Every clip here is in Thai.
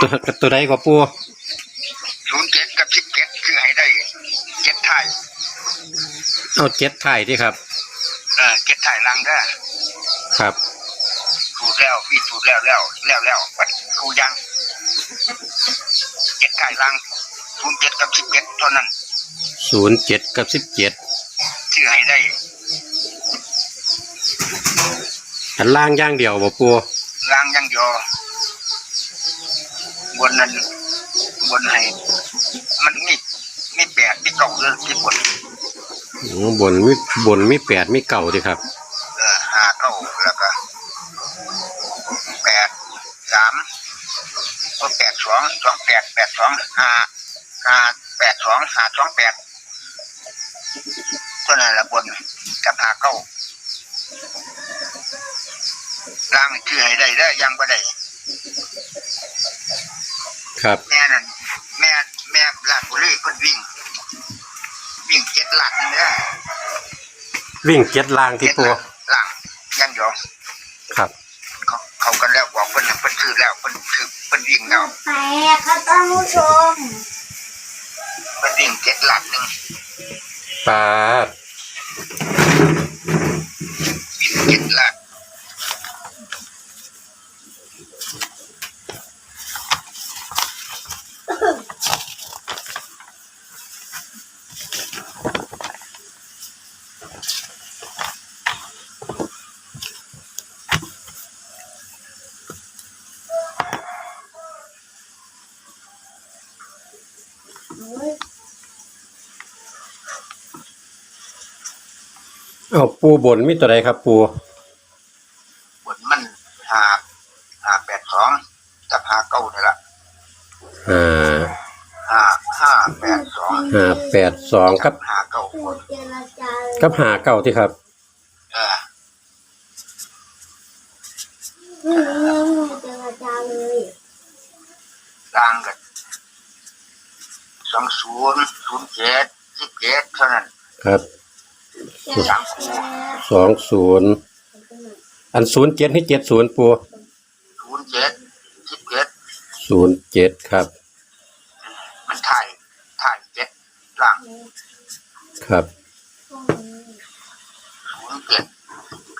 ตัวตัวใดก็ปูศูนย์เจ็ดกับสิบเจ็ดคือให้ได้เจ็ดไทยเอาเจ็ดถ่ายที่ครับเออเจ็ดไทยลังได้อครับถูกแล้วพี่ถูกแล้วแล้วแล้วแล้ววัดครูยังเจ็ดไทยลังศูนย์เจ็ดกับสิบเจ็ดเท่านั้นศูนย์เจ็ดกับสิบเจ็ดชื่อให้ได้อันล่างอย่างเดียวบ่ปูลังยังยอ บนนั้นบนให้มันมีมีแปดมีเก้าเรื่องที่บนอ๋อบนมีบนมีแปดมีเก่าที่ครับเออห้าเก้าแล้วก็แปดสามก็แปดสองสองแปดแปดสองห้าห้าแปดสองห้าสองแปดตัวนั้นละบนกับห้าเก้าล่างนี่ชื่อให้ได้ได้อยังบ่ได้ ครับ แม่นั่นแม่แม่ลาดบุรีเพิ่นวิ่ง วิ่งเจ็ดหลักนั่นเด้อวิ่งเจ็ดล่างที่เจ็ดปูหลักหลังยังอยู่ครับ เขาเขากันแล้วบอกเพิ่นน่ะเพิ่นซื้อแล้วเพิ่นถือเพิ่นวิ่งแล้วแปลกครับท่านผู้ชม เพิ่นวิ่งเจ็ดหลักหนึ่งปาด เอาปูบนมีตัวใดครับปูบนมันหาหาแปดสองกับหาเก้านี่ละอ่าห้าห้าแปดสองห้าแปดสองกับหาเก้าบพูดนเจรจาเลยกับหาเก่าที่ครับเออไม่รู้เรื่องพูดเจรจาเลยล่างกันสองศูนย์ศูนย์เจ็ดสิบเจ็ดเท่านั้นครับ สามคู่สองศูนย์อันศูนย์เจ็ดให้เจ็ดศูนย์ปูศูนย์เจ็ดสิบเจ็ดศูนย์เจ็ดครับ มันถ่ายถ่ายเจ็ดล่างครับศูนย์เจ็ด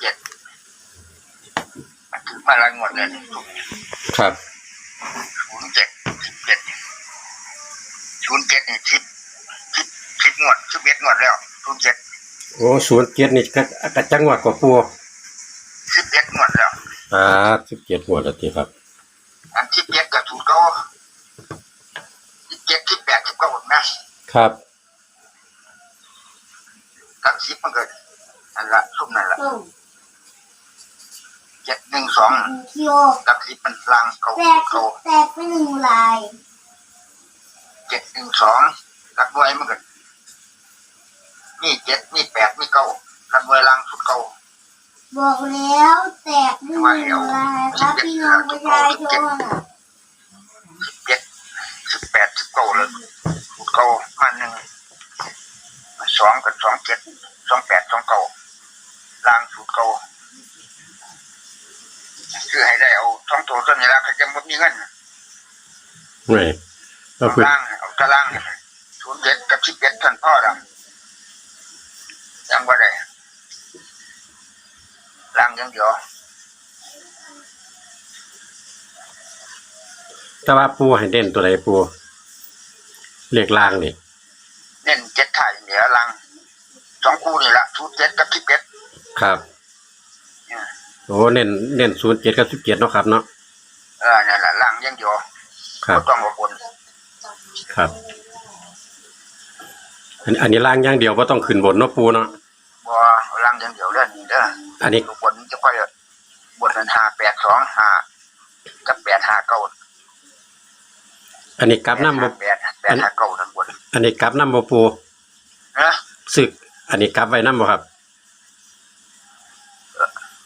เจ็ดมันถือมาละงวดเลยครับศูนย์เจ็ดสิบเจ็ดศูนย์เจ็ดนี่ชิดชิดชิดงวดชิดเบ็ดงวดแล้วศูนย์เจ็ด โอ้ศูนย์เจ็ดนี่ก็กระจังหวัดกว่าปูชิดเบ็ดงวดแล้วอ่าสิบเจ็ดหัวแล้วทีครับ อันชิดเบ็ดกับศูนย์เก้าชิดเจ็ดชิดแปดชิดเก้านะครับทั้งชิดมันเกิดอันละซุ่มนั่นละต้มเจ็ดหนึ่งสองคิโอทั้งชิดมันลางเก่าแตกเก่าแตกไปหนึ่งลายเจ็ดหนึ่งสองรักด้วยมันเกิ ดนี่เจ็ดนี่แปดนี่เก้ารักด้วยลางสุดเก้าบอกแล้วแตกไปหนึ่งลายครับพี่น้องประชาชนอะสิบเจ็ดสิบแปดสิบเก้าเลยสุดเก้ามาหนึ่งมาสองกับสองเจ็ดสองแปดสองเก้าลางสุดเก้าคือให้ได้เอาสองตัวต้นนี้ละใครจะหมดมีเงินไม่ก็เอาคือล่างเอาตารางศูนย์เจ็ดกับสิบเจ็ดท่านพ่อดำ ยังว่าได้ล่างอยังเดียวแต่ว่าปูให้เด่นตัวใดปูเลขล่างนี่เน้นเจ็ดถ่ายเหนือล่างสองคู่นี่ละศูนย์เจ็ดกับสิบเจ็ดครับเนี่ยโอ้เน้นเน้นศูนย์เจ็ดกับสิบเจ็ดเนาะครับเนาะเออนั่นแหละล่างอยังเดียวครับต้องมาบนครับ อันอันนี้ล่างอย่างเดียวว่าต้องขึ้นบนเนาะปูเนาะ ออันนี้อยู่บนจะค่อยบนนั้นห้าแปดสองห้ากับแปดห้าเก้าอันนี้กลับน้ำบ่แปดแปดห้าเก้านั่นบนอันนี้กลับน้ำบ่ปูนะสึก อันนี้กลับไว้น้ำบ่ครับ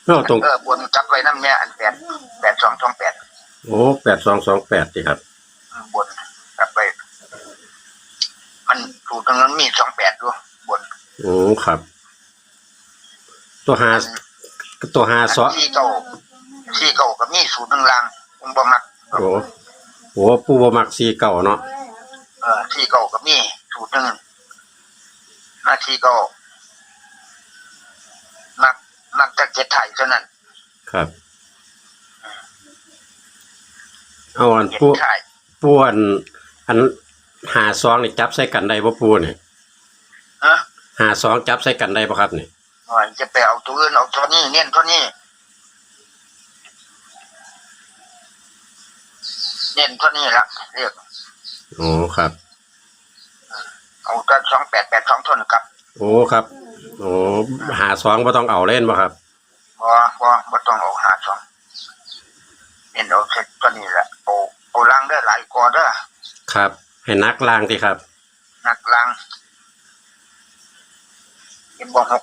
เนาะตรงเออบนจับไว้น้ำเนี่ยอันแปดแปดสองสองแปดโอ้แปดสองสองแปดสิครับ บนจับไป มันถูกตรงนั้นมีสองแปดด้วยบนโอ้ครับ ตัวหาตัวหาซอที่เก้าที่เก้าก็มีศูนย์หนึ่งล่างผมบ่มักโอ้โอ้ปูบ่มักซีเก่าเนาะเออที่เก่าก็มีสูตรหนึ่งหน้าที่เก่ามักมักจะเจ็ดไทยเท่านั้น ครับเอาอันเจ็ดปูไทยปูอันอันหาซองนี่จับใส่กันได้บ่ปูนี่เออหาซองจับใส่กันได้บ่ครับนี่ว่า จะไปเอาตัวอื่นเอาตัวนี้เน้นตัวนี้ เน้นตัวนี้ละเรียกโอ้ครับ เอาตัวสองแปดแปดสองทนกับโอ้ครับ โอ้หาซองบ่ต้องเอาเล่นบ่ครับพอพอบ่ต้องเอาหาสองเน้นเอาเสร็จตัวนี้แหละเอาเอาลังได้อหลายกว่าเด้อครับ ให้นักล่างที่ครับ นักลังเห็นบ่หก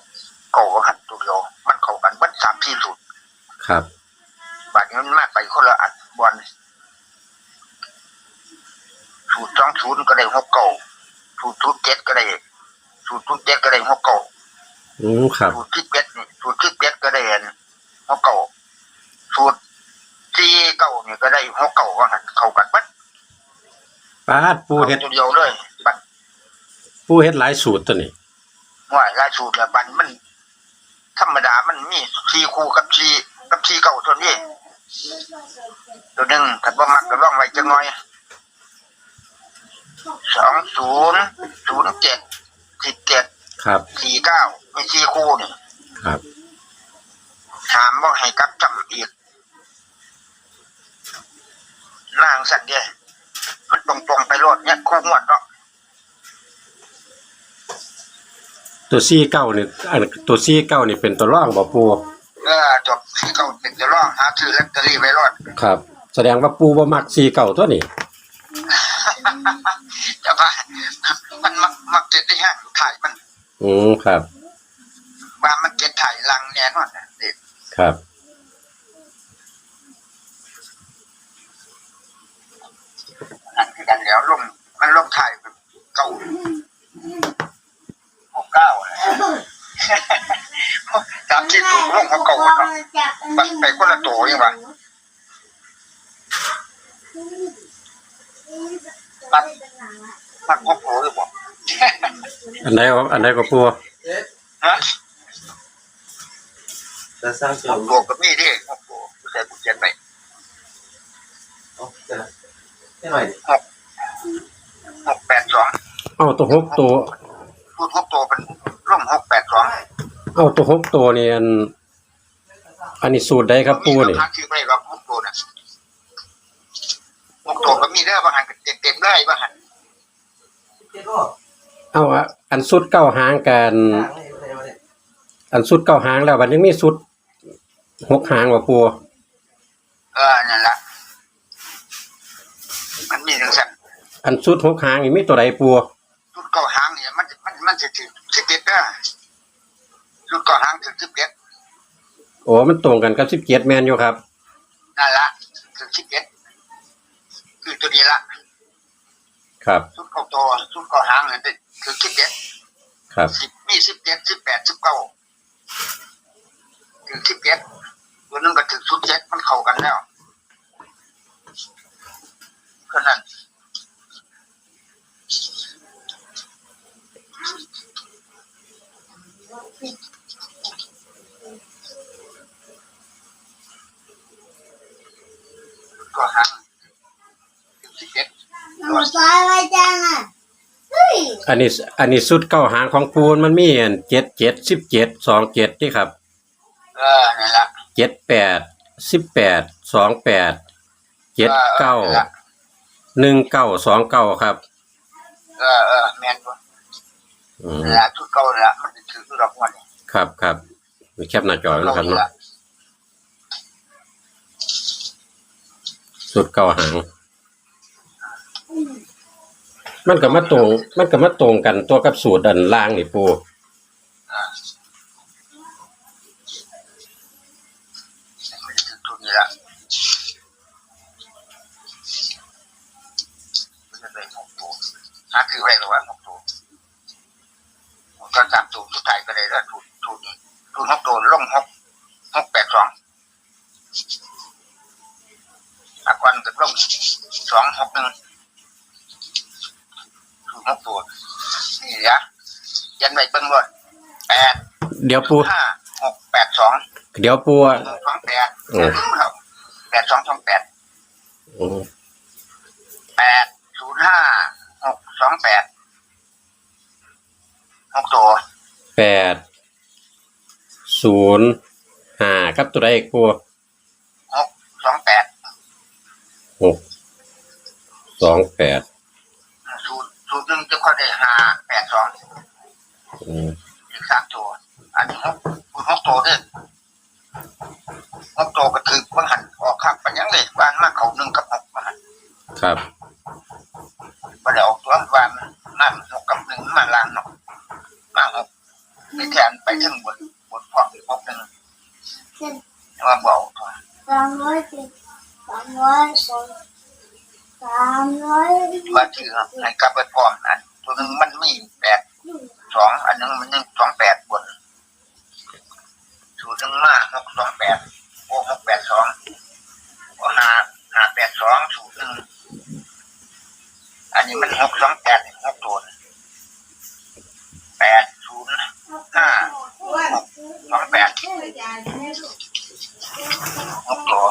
เก่าหันตัวเดียว มันเข้ากันเบัดสามที่สุดครับบาดนี้มันมากไปคนละอันบอลสูตรสองศูนย์ก็ได้หกเก่าสูตรศูนย์เจ็ดก็ได้สูตรศูนย์เจ็ดก็ได้หกเก่าอืมครับสูตรที่เจ็ดนี่สูตรที่เจ็ดก็ได้หกเก่าสูตรที่เก่านี่ก็ได้หกเก่าว่าหันเข้ากันเบัดปาดปูเฮ็ดตัวเดียวเลยบัดปูเฮ็ดหลายสูตรตัวนี้ว่าลายสูตรเนี่ยบันมัน ธรรมดามันมีสี่คู่กับสี่กับสี่เก่าตัวนี้ ตัวหนึ่งถ้าบ่มักก็ลองไว้จังหน่อยสองศูนย์ศูนย์เจ็ดสิบเจ็ดครับสี่เก้ามีสี่คู่นี่ครับถามว่าให้กลับจำอีกนางสัตว์เดียมันตรงๆไปรถเนี่ยคู่งวดเนาะ ตัวซี่เก้านี่อันตัวซี่เก้านี่เป็นตัวร่องบ่ปูเออจบสี่เก้าเป็นจะร้องหาซื้อลอตเตอรี่ไว้รอดครับ แสดงว่าปูบ่มักซี่เก้าตัวนี้แต่ว่ามันมักมักเจ็ดได้ห้างถ่ายมันอืมครับ ว่ามันเจ็ดถ่ายลังแน่นอนน่ะเด็กครับ นั่นคือกันแล้วลงมันลงถ่ายแบบเก่าหกเก้าอะไรตาม ที่ถูกลงเขาเก่าเนาะมันไปคนละตัวยังวะมันพบโผล่หรือเปล่อันใดเอาอันใดก็ปูฮะจะสร้างพเสริมบโผล่ก็มีดิพบโผล่กูใส่กูเขียนไปอ๋อจะให้หน่อยดิหกแปดสองเอาตัวหกตัว พูดหกตัวเป็นร่มหกแปดสอง เอาตัวหกตัวนี่อันอันนี้สูตรใดครับปูนี่มีราคาชื่อไม่รับหกตัวนะหกตัวก็มีเด้อบางหันก็เต็มๆเลยบางหันเจ็ดรอบเอาอะอันสุดเก้าหางกันทางนี้อะไรวะเนี่ยอันสุดเก้าหางแล้ววันยังมีสุดหกหางว่าปูเออนั่นละมันมีทั้งสัตว์อันสุดหกหางนี่มีตัวใดปูชุดเก่าหางเนี่ยมันมันมันจะถึงสิบเอ็ดเด้อ ชุดเก่าหางถึงสิบเอ็ดโอ้มันตรงกันกับสิบเจ็ดแมนอยู่ครับนั่นละถึงสิบเอ็ดคือตัวนี้ละครับชุดเก่าตัวชุดเก่าหางเนี่ยคือสิบเอ็ดครับสิบมีสิบเอ็ดสิบแปดสิบเก้าถึงสิบเอ็ดตัวนึงก็ถึงชุดเจ็ดมันเข้ากันแล้วเพราะนั้น ก็หางถึงสิบเอ็ดหนูซอยไว้จังอะเฮ้ยอันนี้อันนี้สุดเก้าหางของปูนมันมีอันเจ็ดเจ็ดสิบเจ็ดสองเจ็ดนี่ครับเออนั่นละเจ็ดแปดสิบแปดสองแปดเจ็ดเก้าหนึ่งเก้าสองเก้าครับ เออเออแม่นบ่อืมนั่นละชุดเก่านั่นละมันจะถือดอกมันนี่ครับครับมีแคปหน้าจอไว้นะครับเนาะ สุดเก่าหาง มันก็มาตรง มันก็มาตรงกันตัวกับสูตรดันล่างนี่ปู องอากวันก็ลงสององหกหนึ่งถูกหกตัวนี่ยะยันไว้เบิ้งรถแปดเดี๋ยวปู ห้าหกแปดสองเดี๋ยวปูอะ หนึ่งสองแปดอืมครับแปดสองสองแปดอืมแปดศูนย์ห้าหกสองแปดหกตัวแปดศูนย์ห้าครับตัวใดอีกปูหกสองแปดหก สองแปดสูตรสูตรหนึ่งจะค่อยได้ห้าแปดสองอืมอีกสามตัว อันนี้หกคุณหกตัวเด้อหกตัวก็ถือว่าหันออกข้างไปยังเลยบ้านมาเขาหนึ่งกับหกมาหันครับมาเดี๋ยวออกตัวบ้านนั่นหกกับหนึ่งมาลางหกมาหกไปแทนไปถึงบนบนพร้อมหกหนึ่งเจ็ดมาบอกตัวสามร้อยเจ็ดสามร้อยสอง สามร้อยมาถือให้กลับไปพร้อมอันตัวหนึ่งมันมีแปดสองอันนึงมันหนึ่งสองแปดบนสูตรหนึ่งมาหกสองแปดโอ้หกแปดสองโอ้ห้าห้าแปดสองสูตรหนึ่งอันนี้มันหกสองแปดหกตัวแปดศูนย์ห้าหกสองแปดหกตัว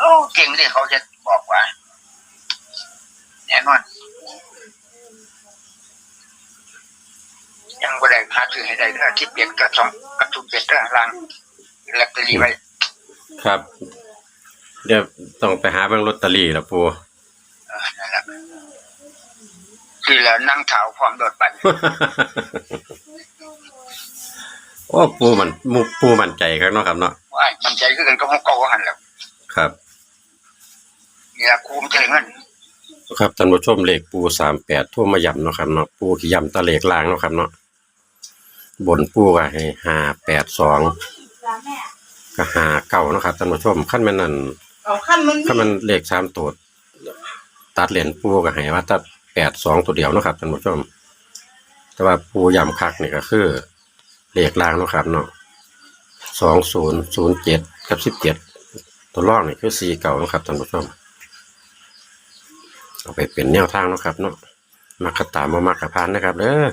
โอ้ เก่งเลยเขาจะบอกว่าแน่นอนยังบ่ได้หาซื้อให้ได้เด้อที่เปลี่ยนกับสองกับทุนเปลี่ยนเด้อลังลอตเตอรี่ไว้ครับ เดี๋ยวต้องไปหาเบิ่งลอตเตอรี่แล้วปูเออนั่นแหละคือแล้วนั่งเท้าพร้อมโดดปั่นโอ้ปูมันมุปูมันใจครับเนาะครับเนาะว่ามันใจคือกันก็ห้องเก่าหันแหล้วครับ นี่ละคูมใจเงินครับท่านผู้ชมเลขปูสามแปดทั่วมาย่ำเนาะครับเนาะปูขี้ย่ำตะเลขล่างเนาะครับเนาะบนปูก็ให้ห้าแปดสองก็ห้าเก้าเนาะครับท่านผู้ชมขั้นแม่นนั่นเอาขั้นมันขั้นมันเลขสามตัวตัดเหรียญปูก็ให้ว่าตัดแปดสองตัวเดียวเนาะครับท่านผู้ชม แต่ว่าปูย่ำคักนี่ก็คือเลขล่างเนาะครับเนาะสองศูนย์ศูนย์เจ็ดกับสิบเจ็ดตัวล่องนี่คือสี่เก่านาะครับท่านผู้ชม เอาไปเป็นแนวทางเนาะครับเนาะมักกะตามมามักกะพานนะครับเด้อ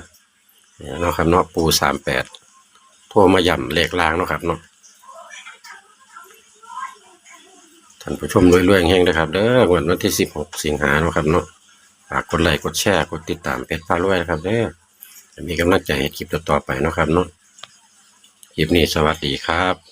เนาะครับเนาะปูสามแปดโทรมาย่ำเลขลางเนาะครับเนาะท่านผู้ชมรวยๆเฮงนะครับเด้อวันวันที่สิบหกสิงหาเนาะครับเนาะฝากกดไลค์กดแชร์กดติดตามเพจฟ้ารวยนะครับเด้อมีกำลังใจให้คลิปต่อๆไปเนาะครับเนาะคลิปนี้สวัสดีครับ